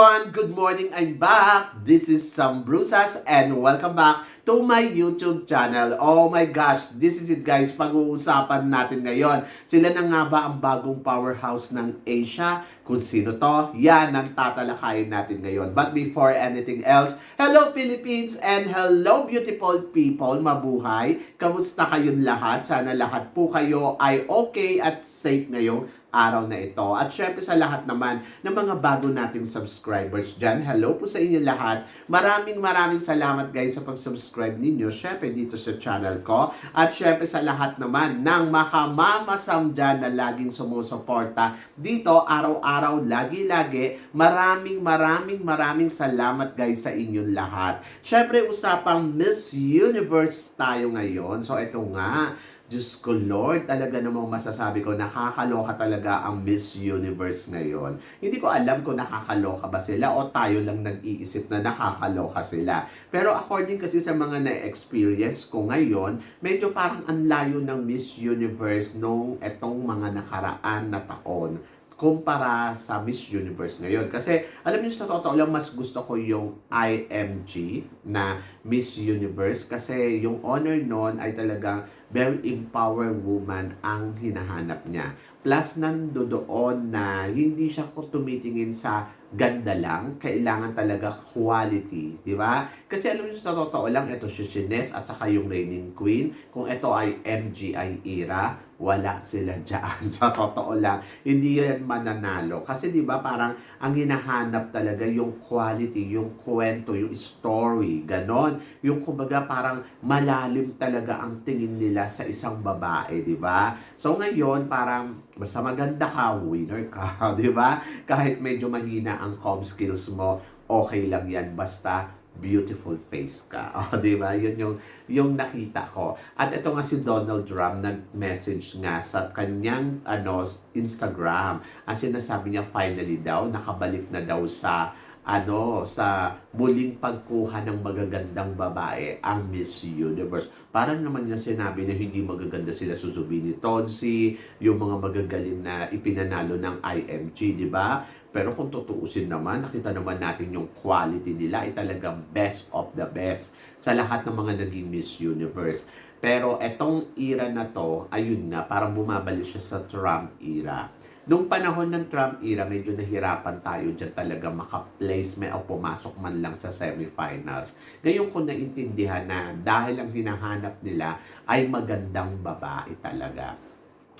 Everyone! Good morning! I'm back! This is Sam Brusas and welcome back to my YouTube channel. Oh my gosh! This is it guys, pag-uusapan natin ngayon. Sila na nga ba ang bagong powerhouse ng Asia? Kung sino to? Yan ang tatalakayin natin ngayon. But before anything else, hello Philippines and hello beautiful people! Mabuhay! Kamusta kayong lahat? Sana lahat po kayo ay okay at safe ngayong araw na ito. At syempre sa lahat naman ng mga bago nating subscribers dyan, hello po sa inyo lahat. Maraming maraming salamat guys sa pag-subscribe ninyo, syempre dito sa channel ko. At syempre sa lahat naman ng makamamasam dyan na laging sumusuporta dito araw-araw, lagi-lagi. Maraming maraming maraming salamat guys sa inyong lahat. Syempre usapang Miss Universe tayo ngayon. So ito nga, Diyos ko Lord, talaga namang masasabi ko, nakakaloka talaga ang Miss Universe ngayon. Hindi ko alam kung nakakaloka ba sila o tayo lang nag-iisip na nakakaloka sila. Pero according kasi sa mga na-experience ko ngayon, medyo parang ang layo ng Miss Universe nung etong mga nakaraan na taon kumpara sa Miss Universe ngayon. Kasi alam niyo sa totoo lang, mas gusto ko yung IMG na Miss Universe kasi yung honor noon ay talagang very empowered woman ang hinahanap niya. Plus, nandoon na hindi siya tumitingin sa ganda lang, kailangan talaga quality, di ba? Kasi alam niyo sa totoo lang, ito si Shines at saka yung reigning queen. Kung ito ay MGI era, wala sila dyan. Sa totoo lang, hindi yan mananalo. Kasi di ba parang ang hinahanap talaga yung quality, yung kwento, yung story, ganon. Yung kumbaga parang malalim talaga ang tingin nila sa isang babae, di ba? So ngayon, parang basta maganda ka, winner ka, di ba? Kahit medyo mahina ang com skills mo, okay lang yan. Basta beautiful face ka. O, di ba? Yun yung, yung nakita ko. At ito nga si Donald Trump nag-message nga sa kanyang ano, Instagram. Ang sinasabi niya finally daw, nakabalik na daw sa ano, sa muling pagkuha ng magagandang babae, ang Miss Universe. Parang naman niya sinabi na hindi magaganda sila Suzubini Tonsi, yung mga magagaling na ipinanalo ng IMG, di ba? Pero kung tutuusin naman, nakita naman natin yung quality nila ay talagang best of the best sa lahat ng mga naging Miss Universe. Pero etong era na to, ayun na, parang bumabalik siya sa Trump era. Nung panahon ng Trump era, medyo nahirapan tayo dyan talaga maka-placement o pumasok man lang sa semifinals. Ngayon ko naintindihan na dahil ang hinahanap nila ay magandang babae talaga.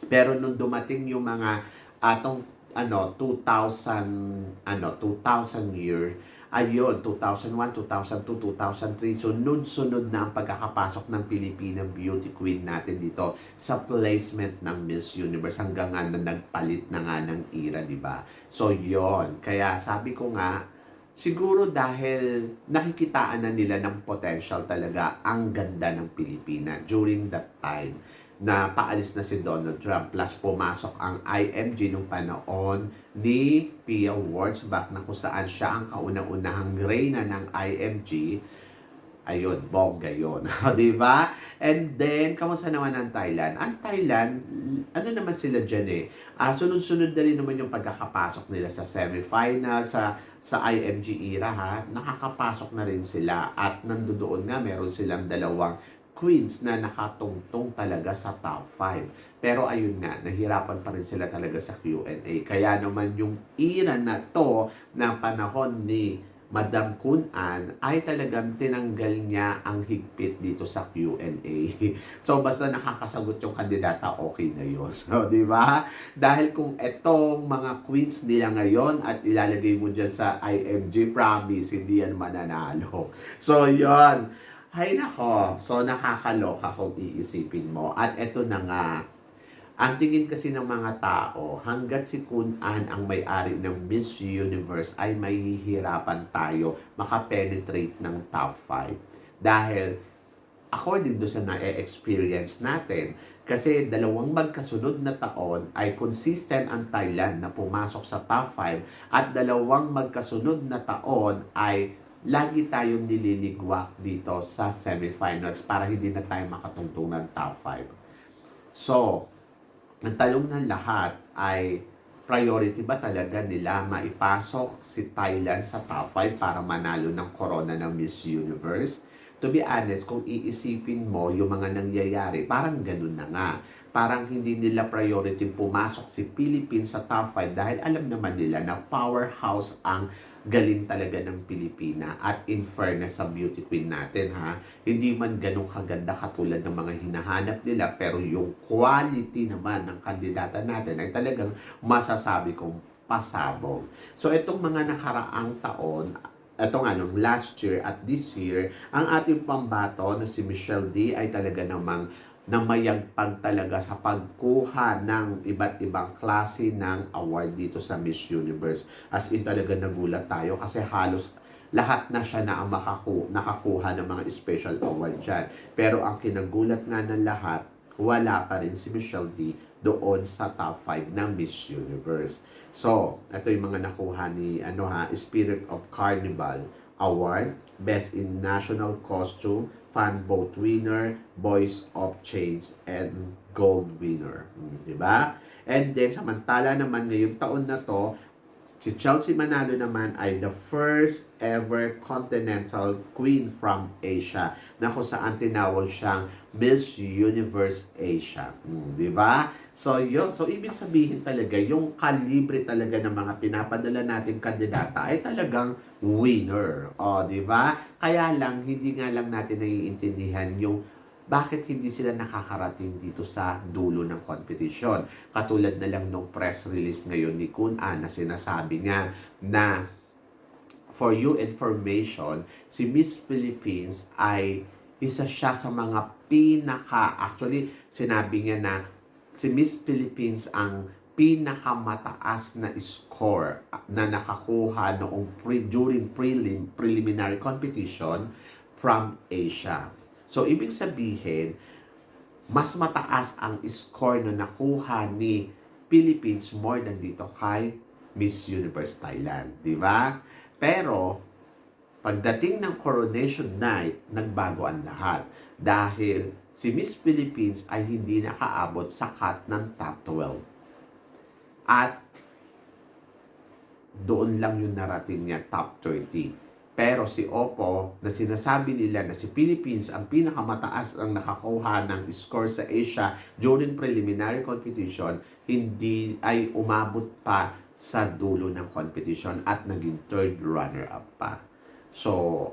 Pero nung dumating yung mga atong ano 2000 ano 2000 year ayun 2001 2002 2003 sunod-sunod na ang pagkakapasok ng Pilipina beauty queen natin dito sa placement ng Miss Universe. Hanggang nga na nagpalit na nga ng era di ba? So yon kaya sabi ko nga siguro dahil nakikitaan na nila ng potential talaga ang ganda ng Pilipina during that time na paalis na si Donald Trump plus pumasok ang IMG nung panahon ni Pia Wurtzbach na kung saan siya ang kauna-unahang reyna ng IMG ayun, bongga yun. di ba? And then, kamusta naman ang Thailand? Ang Thailand, ano naman sila dyan eh? Uh, sunod-sunod na rin naman yung pagkakapasok nila sa semifinal, sa, sa IMG era ha. Nakakapasok na rin sila. At nandoon nga, meron silang dalawang queens na nakatungtong talaga sa top 5. Pero ayun nga, nahirapan pa rin sila talaga sa Q&A. Kaya naman yung era na to na panahon ni Madam Kun An ay talagang tinanggal niya ang higpit dito sa Q&A. So basta nakakasagot yung kandidata, okay na yun. So, di ba? Dahil kung etong mga queens nila ngayon at ilalagay mo dyan sa IMG, promise, hindi yan mananalo. So, yon ay nako, so nakakaloka kung iisipin mo. At eto na nga, ang tingin kasi ng mga tao, hanggat si Kun An ang may-ari ng Miss Universe ay mahihirapan tayo makapenetrate ng top 5. Dahil, according do sa na-experience natin, kasi dalawang magkasunod na taon ay consistent ang Thailand na pumasok sa top 5 at dalawang magkasunod na taon ay lagi tayong nililigwak dito sa semifinals para hindi na tayo makatungtong ng top 5. So, ang talong ng lahat ay priority ba talaga nila maipasok si Thailand sa top 5 para manalo ng corona ng Miss Universe? To be honest, kung iisipin mo yung mga nangyayari, parang ganun na nga. Parang hindi nila priority pumasok si Philippines sa top 5 dahil alam naman nila na powerhouse ang galing talaga ng Pilipina at in fairness sa beauty queen natin ha? Hindi man ganun kaganda katulad ng mga hinahanap nila pero yung quality naman ng kandidata natin ay talagang masasabi kong pasabog. So itong mga nakaraang taon ito nga, nung last year at this year, ang ating pambato na si Michelle D ay talaga namang na mayagpag talaga sa pagkuha ng iba't ibang klase ng award dito sa Miss Universe. As in talaga nagulat tayo kasi halos lahat na siya na ang makaku nakakuha ng mga special award dyan. Pero ang kinagulat nga ng lahat, wala pa rin si Michelle D doon sa top 5 ng Miss Universe. So, ito yung mga nakuha ni ano ha, Spirit of Carnival Award, Best in National Costume, Fan Vote Winner, Voice of Change, and Gold Winner. Hmm, ba? And then, samantala naman ngayong taon na to, si Chelsea Manalo naman ay the first ever continental queen from Asia na kung saan tinawag siyang Miss Universe Asia. Hmm, di ba? So, yun. So, ibig sabihin talaga, yung kalibre talaga ng mga pinapadala nating kandidata ay talagang winner. O, di ba? Kaya lang, hindi nga lang natin naiintindihan yung bakit hindi sila nakakarating dito sa dulo ng competition. Katulad na lang nung press release ngayon ni Kun An na sinasabi niya na for you information, si Miss Philippines ay isa siya sa mga pinaka, actually, sinabi niya na si Miss Philippines ang pinakamataas na score na nakakuha noong pre, during prelim, preliminary competition from Asia. So, ibig sabihin, mas mataas ang score na nakuha ni Philippines more than dito kay Miss Universe Thailand. Di ba? Pero, pagdating ng coronation night, nagbago ang lahat. Dahil si Miss Philippines ay hindi nakaabot sa cut ng top 12. At doon lang yung narating niya top 30. Pero si Oppo, na sinasabi nila na si Philippines ang pinakamataas ang nakakuha ng score sa Asia during preliminary competition, hindi ay umabot pa sa dulo ng competition at naging third runner-up pa. So,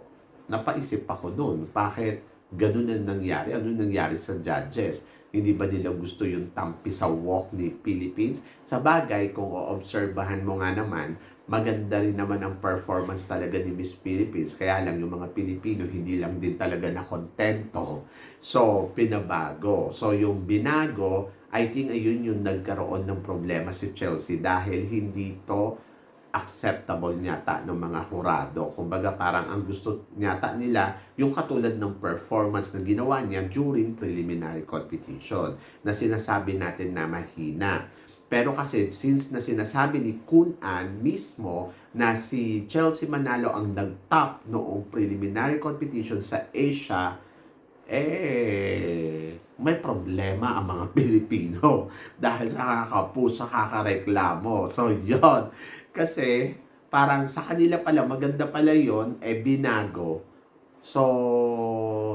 napaisip ako doon, bakit ganun ang nangyari? Ano nangyari sa judges? Hindi ba nila gusto yung tampi sa walk ni Philippines? Sa bagay, kung oobserbahan mo nga naman, maganda rin naman ang performance talaga ni Miss Philippines. Kaya lang yung mga Pilipino, hindi lang din talaga na kontento. So, pinabago. So, yung binago, I think ayun yung nagkaroon ng problema si Chelsea dahil hindi to acceptable nyata ng mga hurado. Kumbaga parang ang gusto nyata nila yung katulad ng performance na ginawa niya during preliminary competition na sinasabi natin na mahina. Pero kasi since na sinasabi ni Kun An mismo na si Chelsea Manalo ang nag-top noong preliminary competition sa Asia, eh, may problema ang mga Pilipino dahil sa kakapusa, kakareklamo. So, yon Kasi, parang sa kanila pala, maganda pala yon eh binago. So,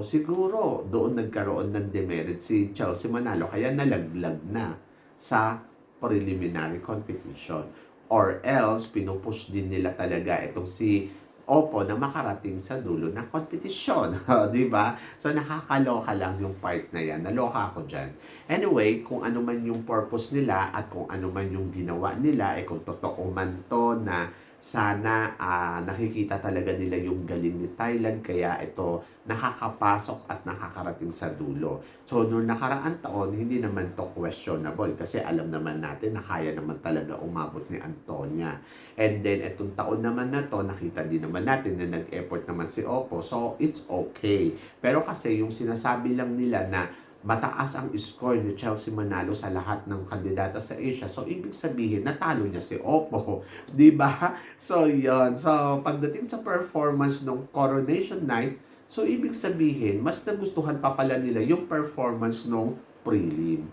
siguro, doon nagkaroon ng demerit si Chelsea Manalo, kaya nalaglag na sa preliminary competition. Or else, pinupush din nila talaga itong si Opo na makarating sa dulo ng kompetisyon. di ba? So, nakakaloka lang yung part na yan. Naloka ako dyan. Anyway, kung ano man yung purpose nila at kung ano man yung ginawa nila, eh kung totoo man to na sana uh, nakikita talaga nila yung galing ni Thailand kaya ito nakakapasok at nakakarating sa dulo. So noong nakaraan taon, hindi naman to questionable kasi alam naman natin na kaya naman talaga umabot ni Antonia. And then itong taon naman na to, nakita din naman natin na nag-effort naman si Oppo. So it's okay. Pero kasi yung sinasabi lang nila na mataas ang score ni Chelsea Manalo sa lahat ng kandidata sa Asia. So, ibig sabihin, natalo niya si Oppo. di ba? So, yon So, pagdating sa performance ng Coronation Night, so, ibig sabihin, mas nagustuhan pa pala nila yung performance ng prelim.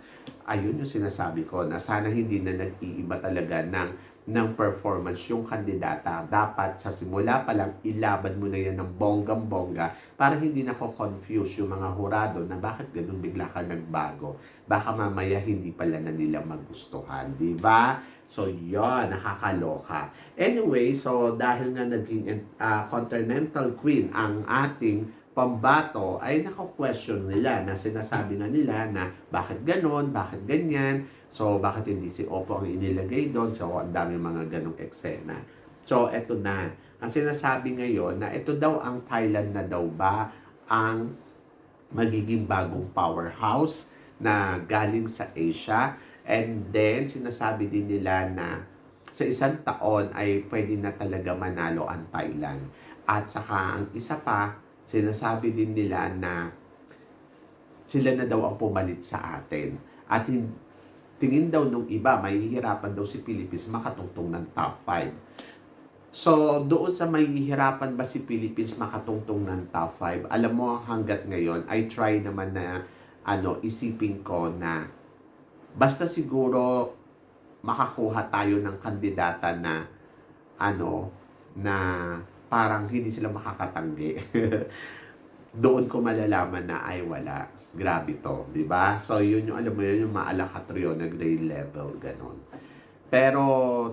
Ayun yung sinasabi ko na sana hindi na nag-iiba talaga ng ng performance yung kandidata. Dapat sa simula pa lang ilaban mo na yan ng bonggang-bongga para hindi na confuse yung mga hurado na bakit ganun bigla ka nagbago. Baka mamaya hindi pala na nila magustuhan, di ba? So, yon nakakaloka. Anyway, so dahil nga naging uh, Continental Queen ang ating pambato, ay naka-question nila na sinasabi na nila na bakit ganon, bakit ganyan, so bakit hindi si Oppo ang inilagay doon, so ang dami mga ganong eksena. So, eto na. Ang sinasabi ngayon na ito daw ang Thailand na daw ba ang magiging bagong powerhouse na galing sa Asia And then, sinasabi din nila na sa isang taon ay pwede na talaga manalo ang Thailand. At saka ang isa pa, sinasabi din nila na sila na daw ang pumalit sa atin. At tingin daw nung iba, mahihirapan daw si Philippines makatungtong ng top 5. So, doon sa mahihirapan ba si Philippines makatungtong ng top 5, alam mo hanggat ngayon, I try naman na ano, isipin ko na Basta siguro makakuha tayo ng kandidata na ano na parang hindi sila makakatanggi. Doon ko malalaman na ay wala. Grabe to, di ba? So yun yung alam mo yun yung maalakatrio na grade level ganon. Pero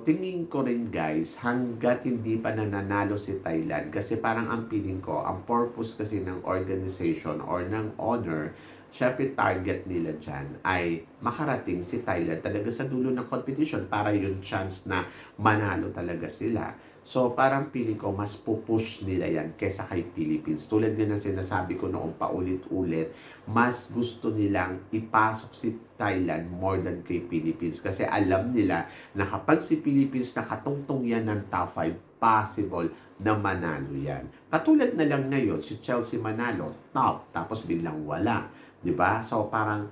tingin ko rin guys, hanggat hindi pa nananalo si Thailand, kasi parang ang feeling ko, ang purpose kasi ng organization or ng honor syempre target nila dyan ay makarating si Thailand talaga sa dulo ng competition para yung chance na manalo talaga sila. So parang feeling ko mas pupush nila yan kesa kay Philippines. Tulad nga ng sinasabi ko noong paulit-ulit, mas gusto nilang ipasok si Thailand more than kay Philippines. Kasi alam nila na kapag si Philippines nakatungtong yan ng top 5, possible na manalo yan. Katulad na lang ngayon, si Chelsea manalo, top, tapos biglang wala. ba? So parang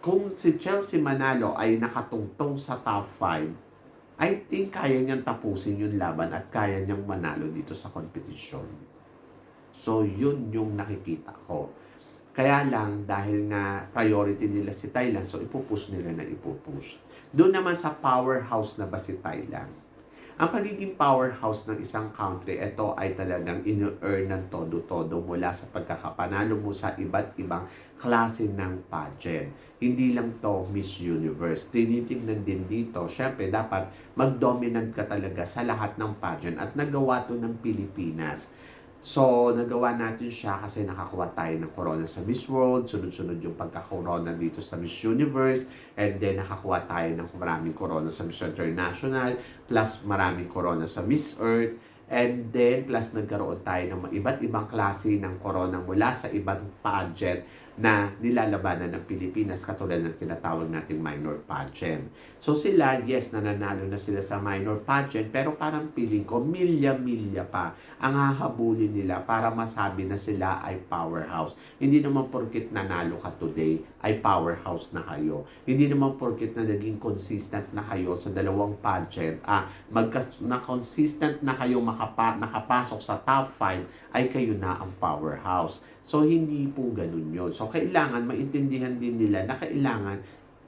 kung si Chelsea manalo ay nakatungtong sa top 5, I think kaya niyang tapusin yung laban at kaya niyang manalo dito sa competition. So, yun yung nakikita ko. Kaya lang, dahil nga priority nila si Thailand, so ipupush nila na ipupush. Doon naman sa powerhouse na ba si Thailand? Ang pagiging powerhouse ng isang country, ito ay talagang in-earn ng todo-todo mula sa pagkakapanalo mo sa iba't ibang klase ng pageant. Hindi lang to Miss Universe. Tinitingnan din dito, syempre dapat mag-dominant ka talaga sa lahat ng pageant at nagawa to ng Pilipinas So, nagawa natin siya kasi nakakuha tayo ng corona sa Miss World, sunod-sunod yung pagka-corona dito sa Miss Universe, and then nakakuha tayo ng maraming corona sa Miss International, plus maraming corona sa Miss Earth, and then plus nagkaroon tayo ng iba't ibang klase ng corona mula sa ibang pageant na nilalabanan ng Pilipinas katulad ng tinatawag nating minor pageant. So sila, yes, nananalo na sila sa minor pageant pero parang feeling ko milya-milya pa ang hahabulin nila para masabi na sila ay powerhouse. Hindi naman porkit nanalo ka today ay powerhouse na kayo. Hindi naman porkit na naging consistent na kayo sa dalawang pageant, ah, magkas na consistent na kayo makapa, nakapasok sa top 5 ay kayo na ang powerhouse. So, hindi po ganun yun. So, kailangan maintindihan din nila na kailangan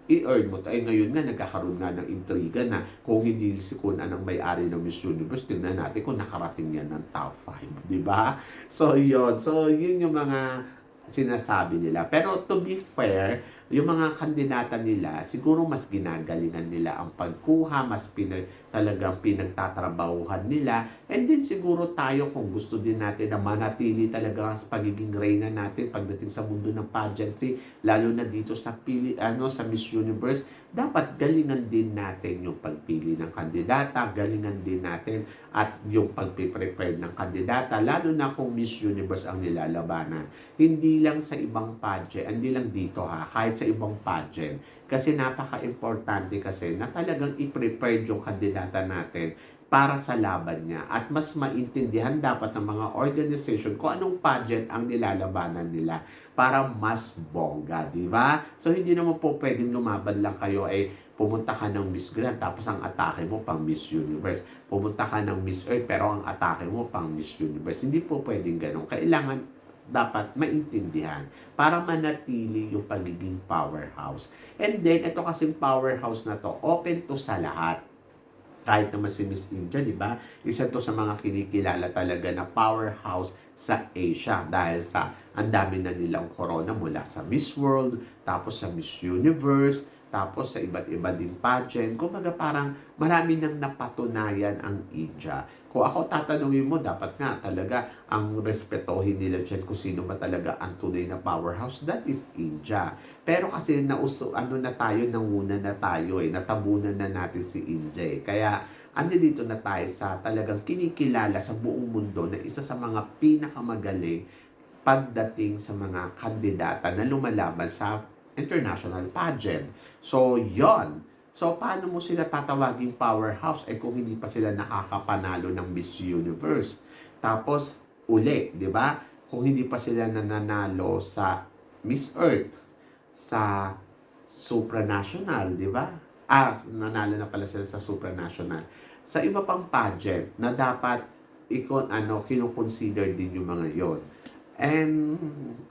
i-earn mo. Ay ngayon nga, nagkakaroon nga ng intriga na kung hindi si Kun ang may-ari ng Miss Universe, tingnan natin kung nakarating yan ng top 5. Di ba? So, yun. So, yun yung mga sinasabi nila. Pero to be fair, yung mga kandidata nila, siguro mas ginagalingan nila ang pagkuha, mas pinag, talagang pinagtatrabahuhan nila. And then siguro tayo kung gusto din natin na manatili talaga sa pagiging reyna natin pagdating sa mundo ng pageantry, lalo na dito sa pili, ano, sa Miss Universe, dapat galingan din natin yung pagpili ng kandidata, galingan din natin at yung pagpiprepare ng kandidata, lalo na kung Miss Universe ang nilalabanan. Hindi lang sa ibang pageant, hindi lang dito ha, kahit sa ibang pageant. Kasi napaka-importante kasi na talagang i-prepare yung kandidata natin para sa laban niya at mas maintindihan dapat ng mga organization kung anong pageant ang nilalabanan nila para mas bongga, di ba? So hindi naman po pwedeng lumaban lang kayo ay pumunta ka ng Miss Grand tapos ang atake mo pang Miss Universe. Pumunta ka ng Miss Earth pero ang atake mo pang Miss Universe. Hindi po pwedeng ganun. Kailangan dapat maintindihan para manatili yung pagiging powerhouse. And then, ito kasing powerhouse na to, open to sa lahat kahit naman si Miss India, di ba? Isa to sa mga kinikilala talaga na powerhouse sa Asia dahil sa ang dami na nilang corona mula sa Miss World, tapos sa Miss Universe, tapos sa iba't iba ding pageant. Kumbaga parang marami nang napatunayan ang India. Kung ako tatanungin mo, dapat nga talaga ang respetohin nila dyan kung sino ba talaga ang tunay na powerhouse. That is India. Pero kasi nauso, ano na tayo, nanguna na tayo eh. Natabunan na natin si India eh. Kaya andi dito na tayo sa talagang kinikilala sa buong mundo na isa sa mga pinakamagaling pagdating sa mga kandidata na lumalaban sa international pageant. So, yon. So, paano mo sila tatawaging powerhouse? Eh, kung hindi pa sila nakakapanalo ng Miss Universe. Tapos, uli, di ba? Kung hindi pa sila nananalo sa Miss Earth, sa supranational, di ba? Ah, nanalo na pala sila sa supranational. Sa iba pang pageant na dapat ikon ano kino-consider din yung mga yon. And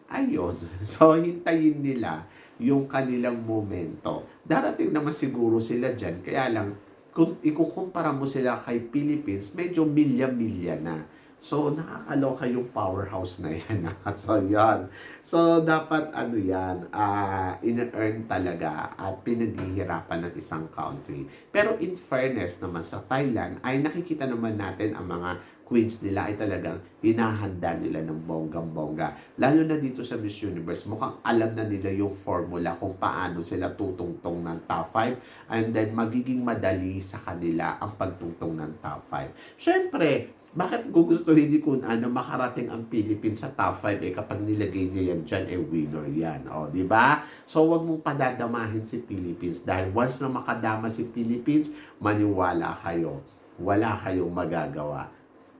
ayun, so hintayin nila yung kanilang momento. Darating naman siguro sila dyan, kaya lang kung ikukumpara mo sila kay Philippines, medyo milya-milya na. So, nakakaloka yung powerhouse na yan. so, yan. So, dapat ano yan, uh, in-earn talaga at pinaghihirapan ng isang country. Pero in fairness naman sa Thailand, ay nakikita naman natin ang mga queens nila ay talagang hinahanda nila ng bonggang-bongga. Lalo na dito sa Miss Universe, mukhang alam na nila yung formula kung paano sila tutungtong ng top 5 and then magiging madali sa kanila ang pagtungtong ng top 5. Siyempre, bakit gugustuhin hindi kung ano makarating ang Philippines sa top 5 eh kapag nilagay niya yan dyan eh winner yan. O di ba? So wag mong padadamahin si Philippines. Dahil once na makadama si Philippines maniwala kayo. Wala kayong magagawa.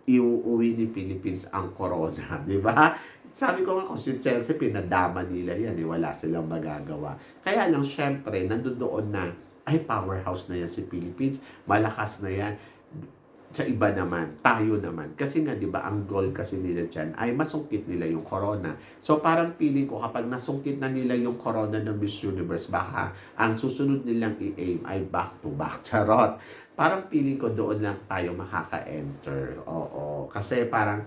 Iuuwi ni Philippines ang corona di ba? Sabi ko nga kung si Chelsea pinadama nila yan eh wala silang magagawa. Kaya lang syempre nandoon na ay powerhouse na yan si Philippines. Malakas na yan sa iba naman, tayo naman. Kasi nga, di ba, ang goal kasi nila dyan ay masungkit nila yung corona. So, parang feeling ko, kapag nasungkit na nila yung corona ng Miss Universe, baka ang susunod nilang i-aim ay back to back. Charot. Parang feeling ko doon lang tayo makaka-enter. Oo. Kasi parang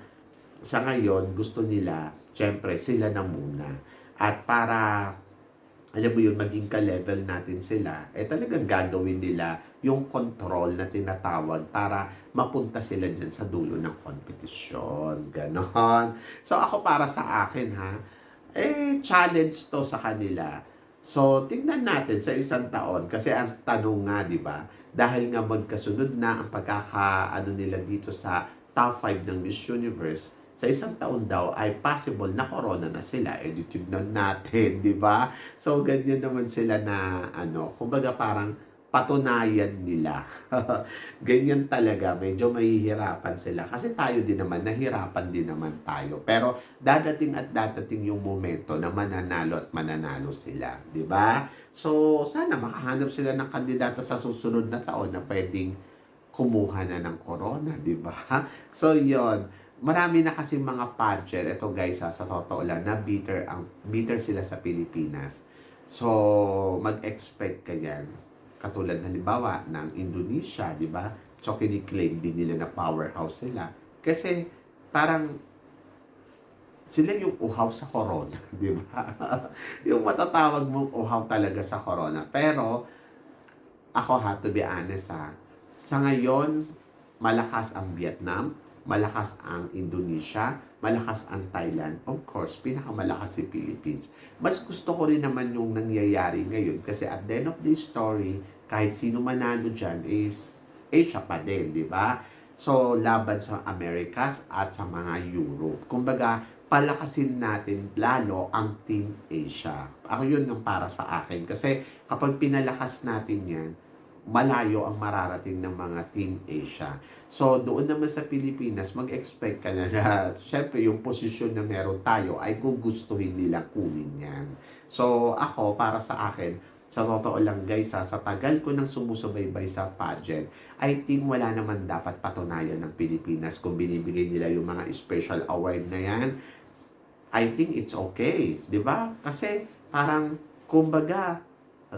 sa ngayon, gusto nila, syempre, sila na muna. At para alam mo yun, maging ka-level natin sila, eh talagang gagawin nila yung control na tinatawag para mapunta sila dyan sa dulo ng kompetisyon. Ganon. So ako para sa akin ha, eh challenge to sa kanila. So tingnan natin sa isang taon kasi ang tanong nga, di ba? Dahil nga magkasunod na ang pagkaka ano nila dito sa top 5 ng Miss Universe, sa isang taon daw ay possible na corona na sila. E di natin, di ba? So, ganyan naman sila na, ano, kumbaga parang patunayan nila. ganyan talaga, medyo mahihirapan sila. Kasi tayo din naman, nahirapan din naman tayo. Pero dadating at dadating yung momento na mananalo at mananalo sila. Ba? So, sana makahanap sila ng kandidata sa susunod na taon na pwedeng kumuha na ng corona, di ba? So, yon marami na kasi mga pageant, ito guys ha, sa totoo lang, na bitter, ang, bitter sila sa Pilipinas. So, mag-expect ka yan. Katulad halimbawa ng Indonesia, di ba? So, kiniklaim din nila na powerhouse sila. Kasi, parang, sila yung uhaw sa corona, di ba? yung matatawag mong uhaw talaga sa corona. Pero, ako ha, to be honest ha, sa ngayon, malakas ang Vietnam, malakas ang Indonesia, malakas ang Thailand, of course, pinakamalakas si Philippines. Mas gusto ko rin naman yung nangyayari ngayon kasi at the end of the story, kahit sino manalo dyan is Asia pa din, di ba? So, laban sa Americas at sa mga Europe. Kumbaga, palakasin natin lalo ang Team Asia. Ako yun ang para sa akin. Kasi kapag pinalakas natin yan, malayo ang mararating ng mga Team Asia. So, doon naman sa Pilipinas, mag-expect ka na na, syempre, yung posisyon na meron tayo ay gugustuhin nila kunin yan. So, ako, para sa akin, sa totoo lang guys ha, sa tagal ko nang sumusubaybay sa pageant, I think wala naman dapat patunayan ng Pilipinas kung binibigay nila yung mga special award na yan I think it's okay, 'di ba? Kasi parang kumbaga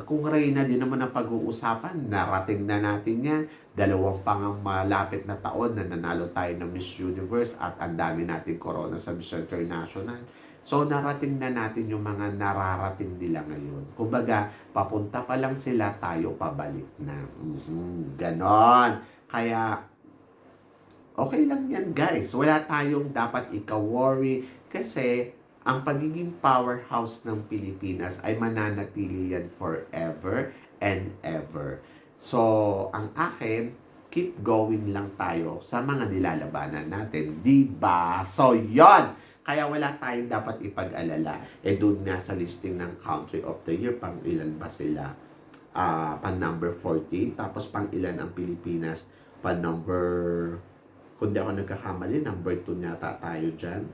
kung Reyna din naman ang pag-uusapan, narating na natin yan. Dalawang pang malapit na taon na nanalo tayo ng Miss Universe at ang dami nating corona sa Miss International. So, narating na natin yung mga nararating nila ngayon. Kumbaga, papunta pa lang sila, tayo pabalik na. Mhm, Ganon. Kaya, okay lang yan guys. Wala tayong dapat ika-worry kasi ang pagiging powerhouse ng Pilipinas ay mananatili yan forever and ever. So, ang akin, keep going lang tayo sa mga nilalabanan natin. Di ba? So, yon Kaya wala tayong dapat ipag-alala. Eh, doon nga sa listing ng Country of the Year, pang ilan ba sila? Ah, pan number 14. Tapos pang ilan ang Pilipinas? Pan number, kung di ako nagkakamali, number 2 yata tayo dyan.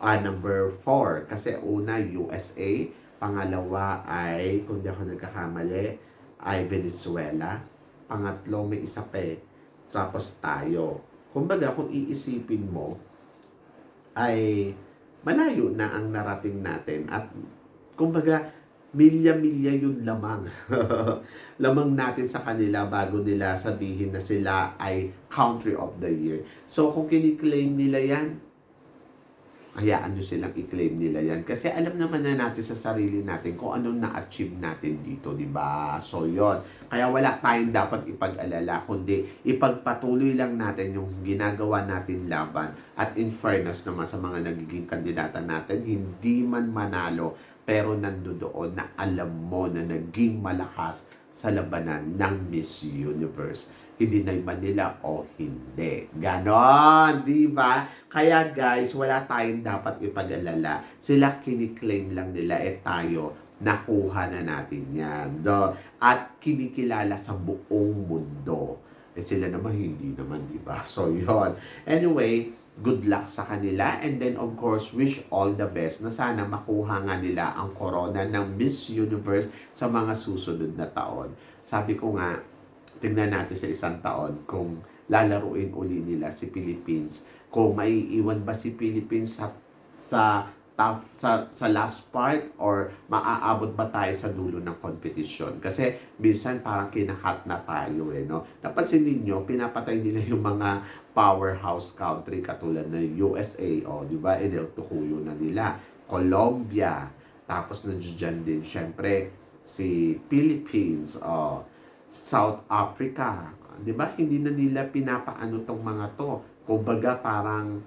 Ah, number 4. Kasi una, USA. Pangalawa ay, kung di ako nagkakamali, ay Venezuela. Pangatlo, may isa pa eh. Tapos tayo. Kumbaga, kung iisipin mo, ay malayo na ang narating natin. At kumbaga, milya-milya yun lamang. lamang natin sa kanila bago nila sabihin na sila ay country of the year. So, kung kiniklaim nila yan, hayaan nyo silang i-claim nila yan. Kasi alam naman na natin sa sarili natin kung anong na-achieve natin dito, di ba? So, yon Kaya wala tayong dapat ipag-alala, kundi ipagpatuloy lang natin yung ginagawa natin laban. At in fairness naman sa mga nagiging kandidata natin, hindi man manalo, pero nandoon na alam mo na naging malakas sa labanan ng Miss Universe hidinay man nila o hindi. Ganon, di ba? Kaya guys, wala tayong dapat ipag-alala. Sila kiniklaim lang nila, eh tayo, nakuha na natin yan. Do, at kinikilala sa buong mundo. Eh sila naman, hindi naman, di ba? So, yon Anyway, good luck sa kanila and then of course wish all the best na sana makuha nga nila ang corona ng Miss Universe sa mga susunod na taon. Sabi ko nga, tingnan natin sa isang taon kung lalaruin uli nila si Philippines. Kung maiiwan ba si Philippines sa sa tough, sa, sa last part or maaabot ba tayo sa dulo ng competition? Kasi minsan parang kinakat na tayo eh, no? Napansin ninyo, pinapatay nila yung mga powerhouse country katulad ng USA, o, oh, di ba? E del tukuyo na nila. Colombia, tapos nandiyan din, syempre, si Philippines, oh, South Africa. 'Di ba? Hindi na nila pinapaano tong mga to. Kumbaga parang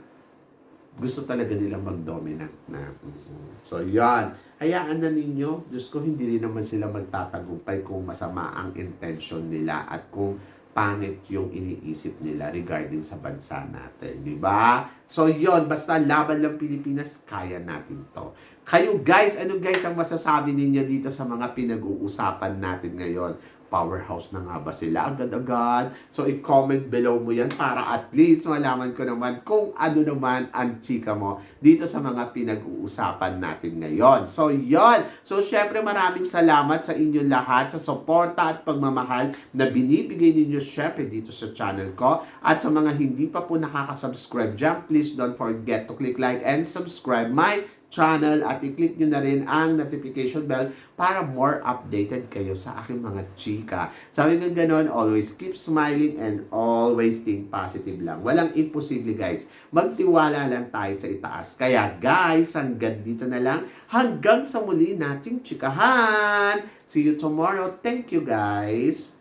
gusto talaga nila mag-dominant na. Mhm. So, yan. Hayaan na ninyo. Diyos ko, hindi rin naman sila magtatagumpay kung masama ang intention nila at kung pangit yung iniisip nila regarding sa bansa natin. Di ba? So, yon Basta laban lang Pilipinas, kaya natin to. Kayo guys, ano guys ang masasabi ninyo dito sa mga pinag-uusapan natin ngayon? Powerhouse na nga ba sila agad-agad? So, i-comment below mo yan para at least malaman ko naman kung ano naman ang chika mo dito sa mga pinag-uusapan natin ngayon. So, yon So, syempre maraming salamat sa inyo lahat sa suporta at pagmamahal na binibigay ninyo syempre dito sa channel ko. At sa mga hindi pa po nakaka-subscribe dyan, please don't forget to click like and subscribe my channel at i-click nyo na rin ang notification bell para more updated kayo sa aking mga chika. Sabi ng ganun, always keep smiling and always think positive lang. Walang imposible guys. Magtiwala lang tayo sa itaas. Kaya guys, hanggang dito na lang. Hanggang sa muli nating chikahan. See you tomorrow. Thank you guys.